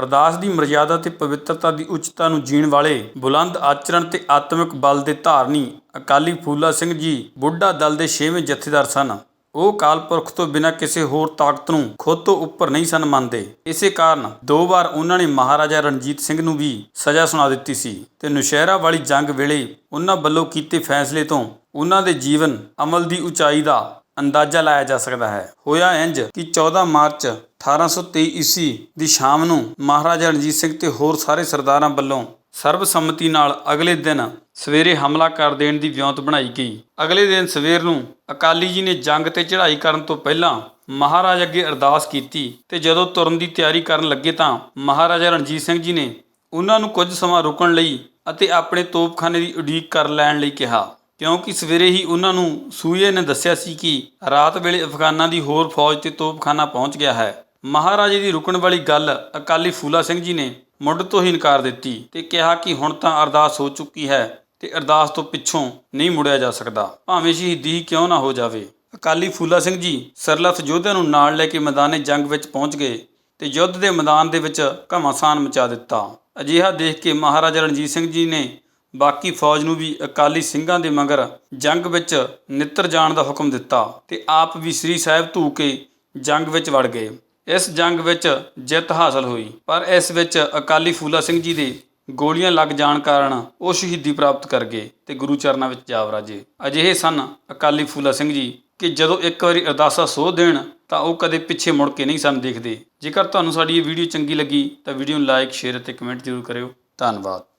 ਅਰਦਾਸ ਦੀ ਮਰਜ਼ਾਦਾ ਤੇ ਪਵਿੱਤਰਤਾ ਦੀ ਉੱਚਤਾ ਨੂੰ ਜੀਣ ਵਾਲੇ ਬੁਲੰਦ ਆਚਰਣ ਤੇ ਆਤਮਿਕ ਬਲ ਦੇ ਧਾਰਨੀ ਅਕਾਲੀ ਫੂਲਾ ਸਿੰਘ ਜੀ ਬੁੱਢਾ ਦਲ ਦੇ 6ਵੇਂ ਜਥੇਦਾਰ ਸਨ। ਉਹ ਅਕਾਲ ਪੁਰਖ ਤੋਂ ਬਿਨਾਂ ਕਿਸੇ ਹੋਰ ਤਾਕਤ ਨੂੰ ਖੁਦ ਤੋਂ ਉੱਪਰ ਨਹੀਂ ਸਨ ਮੰਨਦੇ। ਇਸੇ ਕਾਰਨ ਦੋ ਵਾਰ ਉਹਨਾਂ ਨੇ ਮਹਾਰਾਜਾ ਰਣਜੀਤ ਸਿੰਘ ਨੂੰ ਵੀ ਸਜ਼ਾ ਸੁਣਾ ਦਿੱਤੀ ਸੀ ਤੇ ਨੁਸ਼ਹਿਰਾ ਵਾਲੀ ਜੰਗ ਵੇਲੇ ਉਹਨਾਂ ਵੱਲੋਂ ਕੀਤੇ ਫੈਸਲੇ ਤੋਂ ਉਹਨਾਂ ਦੇ ਜੀਵਨ ਅਮਲ ਦੀ ਉਚਾਈ ਦਾ ਅੰਦਾਜ਼ਾ ਲਾਇਆ ਜਾ ਸਕਦਾ ਹੈ। ਹੋਇਆ ਇੰਜ ਕਿ 14 ਮਾਰਚ 1823 ਈਸਵੀ ਦੀ ਸ਼ਾਮ ਨੂੰ ਮਹਾਰਾਜਾ ਰਣਜੀਤ ਸਿੰਘ ਤੇ ਹੋਰ ਸਾਰੇ ਸਰਦਾਰਾਂ ਵੱਲੋਂ ਸਰਬਸੰਮਤੀ ਨਾਲ ਅਗਲੇ ਦਿਨ ਸਵੇਰੇ ਹਮਲਾ ਕਰ ਦੇਣ ਦੀ ਵਿਉਂਤ ਬਣਾਈ ਗਈ। ਅਗਲੇ ਦਿਨ ਸਵੇਰ ਨੂੰ ਅਕਾਲੀ ਜੀ ਨੇ ਜੰਗ ਤੇ ਚੜ੍ਹਾਈ ਕਰਨ ਤੋਂ ਪਹਿਲਾਂ ਮਹਾਰਾਜ ਅੱਗੇ ਅਰਦਾਸ ਕੀਤੀ ਤੇ ਜਦੋਂ ਤੁਰਨ ਦੀ ਤਿਆਰੀ ਕਰਨ ਲੱਗੇ ਤਾਂ ਮਹਾਰਾਜਾ ਰਣਜੀਤ ਸਿੰਘ ਜੀ ਨੇ ਉਹਨਾਂ ਨੂੰ ਕੁਝ ਸਮਾਂ ਰੁਕਣ ਲਈ ਅਤੇ ਆਪਣੇ ਤੋਪਖਾਨੇ ਦੀ ਉਡੀਕ ਕਰ ਲੈਣ ਲਈ ਕਿਹਾ। ਕਿਉਂਕਿ ਸਵੇਰੇ ਹੀ ਉਹਨਾਂ ਨੂੰ ਸੂਏ ਨੇ ਦੱਸਿਆ ਸੀ ਕਿ ਰਾਤ ਵੇਲੇ ਅਫਗਾਨਾਂ ਦੀ ਹੋਰ ਫੌਜ ਤੇ ਤੋਪਖਾਨਾ ਪਹੁੰਚ ਗਿਆ ਹੈ। ਮਹਾਰਾਜੇ ਦੀ ਰੁਕਣ ਵਾਲੀ ਗੱਲ ਅਕਾਲੀ ਫੂਲਾ ਸਿੰਘ ਜੀ ਨੇ ਮੁੱਢ ਤੋਂ ਹੀ ਇਨਕਾਰ ਦਿੱਤੀ ਤੇ ਕਿਹਾ ਕਿ ਹੁਣ ਤਾਂ ਅਰਦਾਸ ਹੋ ਚੁੱਕੀ ਹੈ ਤੇ ਅਰਦਾਸ ਤੋਂ ਪਿੱਛੋਂ ਨਹੀਂ ਮੁੜਿਆ ਜਾ ਸਕਦਾ। ਭਾਵੇਂ ਸ਼ਹੀਦੀ ਹੀ ਕਿਉਂ ਨਾ ਹੋ ਜਾਵੇ। ਅਕਾਲੀ ਫੂਲਾ ਸਿੰਘ ਜੀ ਸਰਲਥ ਯੋਧਿਆਂ ਨੂੰ ਨਾਲ ਲੈ ਕੇ ਮੈਦਾਨੇ ਜੰਗ ਵਿੱਚ ਪਹੁੰਚ ਗਏ ਤੇ ਯੁੱਧ ਦੇ ਮੈਦਾਨ ਦੇ ਵਿੱਚ ਘਮਾਸਾਨ ਮਚਾ ਦਿੱਤਾ। ਅਜਿਹਾ ਦੇਖ ਕੇ ਮਹਾਰਾਜਾ ਰਣਜੀਤ ਸਿੰਘ ਜੀ ਨੇ ਬਾਕੀ ਫੌਜ ਨੂੰ ਵੀ ਅਕਾਲੀ ਸਿੰਘਾਂ ਦੇ ਮਗਰ ਜੰਗ ਵਿੱਚ ਨਿੱਤਰ ਜਾਣ ਦਾ ਹੁਕਮ ਦਿੱਤਾ ਤੇ ਆਪ ਵੀ ਸ੍ਰੀ ਸਾਹਿਬ ਧੂ ਕੇ ਜੰਗ ਵਿੱਚ ਵੜ ਗਏ। ਇਸ ਜੰਗ ਵਿੱਚ ਜਿੱਤ ਹਾਸਲ ਹੋਈ। ਪਰ ਇਸ ਵਿੱਚ ਅਕਾਲੀ ਫੂਲਾ ਸਿੰਘ ਜੀ ਦੇ ਗੋਲੀਆਂ ਲੱਗ ਜਾਣ ਕਾਰਨ ਉਹ ਸ਼ਹੀਦੀ ਪ੍ਰਾਪਤ ਕਰ ਗਏ ਤੇ ਗੁਰੂ ਚਰਨਾਂ ਵਿੱਚ ਜਾ ਵਰਾਜੇ। ਅਜਿਹੇ ਸਨ ਅਕਾਲੀ ਫੂਲਾ ਸਿੰਘ ਜੀ ਕਿ ਜਦੋਂ ਇੱਕ ਵਾਰੀ ਅਰਦਾਸਾ ਸੋਧ ਦੇਣ ਤਾਂ ਉਹ ਕਦੇ ਪਿੱਛੇ ਮੁੜ ਕੇ ਨਹੀਂ ਸਨ ਦੇਖਦੇ। ਜੇਕਰ ਤੁਹਾਨੂੰ ਸਾਡੀ ਇਹ ਵੀਡੀਓ ਚੰਗੀ ਲੱਗੀ ਤਾਂ ਵੀਡੀਓ ਨੂੰ ਲਾਈਕ, ਸ਼ੇਅਰ ਅਤੇ ਕਮੈਂਟ ਜ਼ਰੂਰ ਕਰਿਓ। ਧੰਨਵਾਦ।